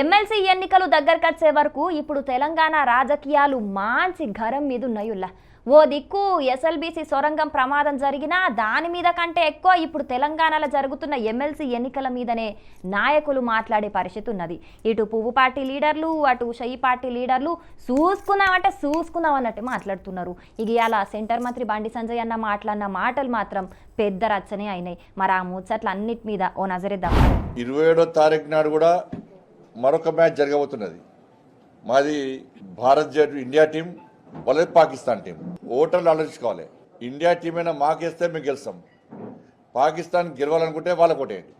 MLC ఎన్నికలు దగ్గరకొచ్చే వరకు ఇప్పుడు తెలంగాణ రాజకీయాలు మాంచి ఘరం మీద ఉన్నాయుల్లా. ఓ దిక్కు ఎస్ఎల్బీసీ సొరంగం ప్రమాదం జరిగినా దాని మీద కంటే ఎక్కువ ఇప్పుడు తెలంగాణలో జరుగుతున్న ఎమ్మెల్సీ ఎన్నికల మీదనే నాయకులు మాట్లాడే పరిస్థితి ఉన్నది. ఇటు పువ్వు పార్టీ లీడర్లు అటు షయి పార్టీ లీడర్లు చూసుకున్నామంటే చూసుకున్నాం అన్నట్టు మాట్లాడుతున్నారు. ఇక ఇలా సెంటర్ మంత్రి బండి సంజయ్ అన్న మాట్లాడిన మాటలు మాత్రం పెద్ద రచ్చనే అయినాయి. మరి ఆ ముచ్చట్లు అన్నిటి మీద ఓ నజరేద్దాం. ఇరవై ఏడో తారీఖు నాడు కూడా మరొక మ్యాచ్ జరగబోతున్నది. మాది భారత్ జట్టు ఇండియా టీం బలే పాకిస్తాన్ టీం. ఓటర్లు ఆలోచించుకోవాలి. ఇండియా టీం అయినా మాకేస్తే మేము గెలుస్తాం. పాకిస్తాన్ గెలవాలనుకుంటే వాళ్ళ కొట్టేయండి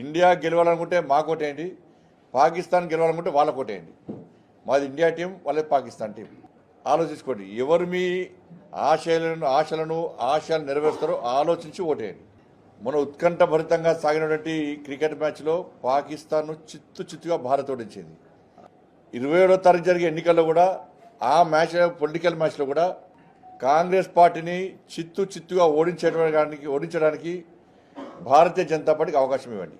ఇండియా గెలవాలనుకుంటే మా కొట్టేయండి పాకిస్తాన్ గెలవాలనుకుంటే వాళ్ళ కొట్టేయండి మాది ఇండియా టీం వాళ్ళే పాకిస్తాన్ టీం. ఆలోచించుకోండి. ఎవరు మీ ఆశయాలను ఆశలను ఆశయాలు నెరవేరుస్తారో ఆలోచించి ఓటేయండి. మన ఉత్కంఠభరితంగా సాగినటువంటి క్రికెట్ మ్యాచ్లో పాకిస్తాన్ను చిత్తు చిత్తుగా భారత్ ఓడించింది. ఇరవై ఏడో తారీఖు జరిగే ఎన్నికల్లో కూడా ఆ మ్యాచ్ పొలిటికల్ మ్యాచ్లో కూడా కాంగ్రెస్ పార్టీని చిత్తు చిత్తుగా ఓడించడానికి ఓడించడానికి భారతీయ జనతా పార్టీకి అవకాశం ఇవ్వండి.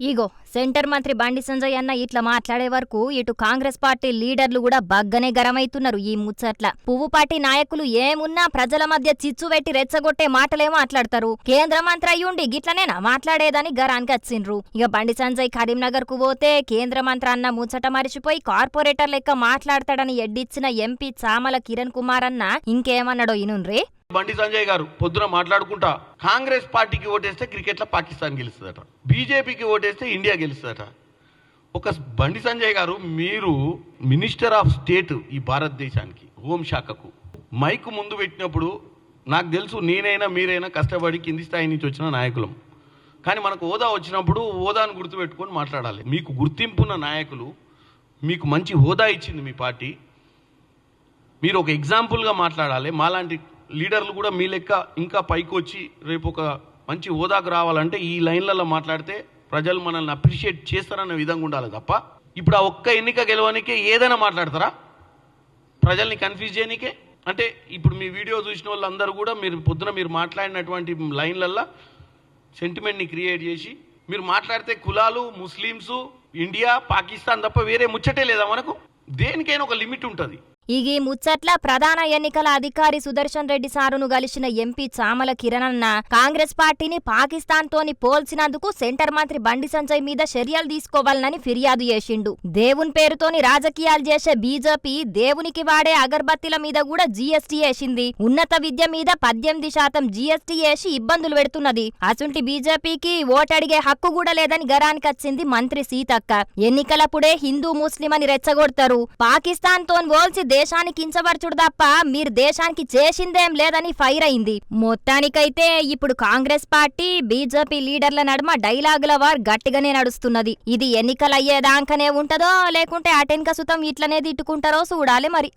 ఇగో సెంటర్ మంత్రి బండి సంజయ్ అన్న ఇట్లా మాట్లాడే వరకు ఇటు కాంగ్రెస్ పార్టీ లీడర్లు కూడా బగ్గనే గరమైతున్నారు ఈ ముచ్చట్ల. పువ్వు పార్టీ నాయకులు ఏమున్నా ప్రజల మధ్య చిచ్చు పెట్టి రెచ్చగొట్టే మాటలే మాట్లాడతారు. కేంద్ర మంత్రి అయ్యుండి గిట్లనేనా మాట్లాడేదని గరానికి వచ్చిండ్రు ఇక బండి సంజయ్ కరీంనగర్కు పోతే కేంద్ర మంత్రి అన్న ముచ్చట మరిచిపోయి కార్పొరేటర్ లెక్క మాట్లాడతాడని ఎడ్డిచ్చిన ఎంపీ చామల కిరణ్ కుమార్ అన్న ఇంకేమన్నాడో ఇనుండ్రే? బండి సంజయ్ గారు పొద్దున మాట్లాడుకుంటా కాంగ్రెస్ పార్టీకి ఓటేస్తే క్రికెట్లో పాకిస్తాన్ గెలుస్తుందట. బీజేపీకి ఓటేస్తే ఇండియా గెలుస్తుందట. ఒక బండి సంజయ్ గారు మీరు మినిస్టర్ ఆఫ్ స్టేట్ ఈ భారతదేశానికి హోంశాఖకు మైక్ ముందు పెట్టినప్పుడు నాకు తెలుసు నేనైనా మీరైనా కష్టపడి కింది స్థాయి నుంచి వచ్చిన నాయకులం. కానీ మనకు హోదా వచ్చినప్పుడు హోదాను గుర్తుపెట్టుకొని మాట్లాడాలి. మీకు గుర్తింపున్న నాయకులు మీకు మంచి హోదా ఇచ్చింది మీ పార్టీ. మీరు ఒక ఎగ్జాంపుల్గా మాట్లాడాలి. మాలాంటి లీడర్లు కూడా మీ లెక్క ఇంకా పైకి వచ్చి రేపు ఒక మంచి హోదాకు రావాలంటే ఈ లైన్లలో మాట్లాడితే ప్రజలు మనల్ని అప్రిషియేట్ చేస్తారనే విధంగా ఉండాలి తప్ప ఇప్పుడు ఆ ఒక్క ఎన్నిక గెలవనికే ఏదైనా మాట్లాడతారా? ప్రజల్ని కన్ఫ్యూజ్ చేయనికే? అంటే ఇప్పుడు మీ వీడియో చూసిన వాళ్ళందరూ కూడా మీరు పొద్దున మీరు మాట్లాడినటువంటి లైన్లల్లో సెంటిమెంట్ని క్రియేట్ చేసి మీరు మాట్లాడితే కులాలు ముస్లిమ్స్ ఇండియా పాకిస్తాన్ తప్ప వేరే ముచ్చటే లేదా మనకు? దేనికైనా ఒక లిమిట్ ఉంటుంది. ఈ ముచ్చట్ల ప్రధాన ఎన్నికల అధికారి సుదర్శన్ రెడ్డి సారును కలిసిన ఎంపీ చామల కిరణన్న కాంగ్రెస్ పార్టీని పాకిస్తాన్ తోని పోల్చినందుకు సెంటర్ మంత్రి బండి సంజయ్ మీద చర్యలు తీసుకోవాలని ఫిర్యాదు చేసిండు. దేవుని పేరుతోని రాజకీయాలు చేసే బీజేపీ దేవునికి వాడే అగర్బత్తిల మీద కూడా జీఎస్టీ వేసింది. ఉన్నత విద్య మీద పద్దెనిమిది శాతం జీఎస్టీ వేసి ఇబ్బందులు పెడుతున్నది. అసుంటి బీజేపీకి ఓటడిగే హక్కు కూడా లేదని గరానికి వచ్చింది మంత్రి సీతక్క. ఎన్నికలప్పుడే హిందూ ముస్లిం అని రెచ్చగొడతారు. పాకిస్తాన్ తోని పోల్చి దేశానికి కించపరచుడు తప్ప మీరు దేశానికి చేసిందేం లేదని ఫైర్ అయింది. మొత్తానికైతే ఇప్పుడు కాంగ్రెస్ పార్టీ బీజేపీ లీడర్ల నడుమ డైలాగుల వార్ గట్టిగానే నడుస్తున్నది. ఇది ఎన్నికలయ్యేదాకనే ఉంటదో లేకుంటే అటెన్క సుతం ఇట్లనే తిట్టుకుంటారో చూడాలి మరి.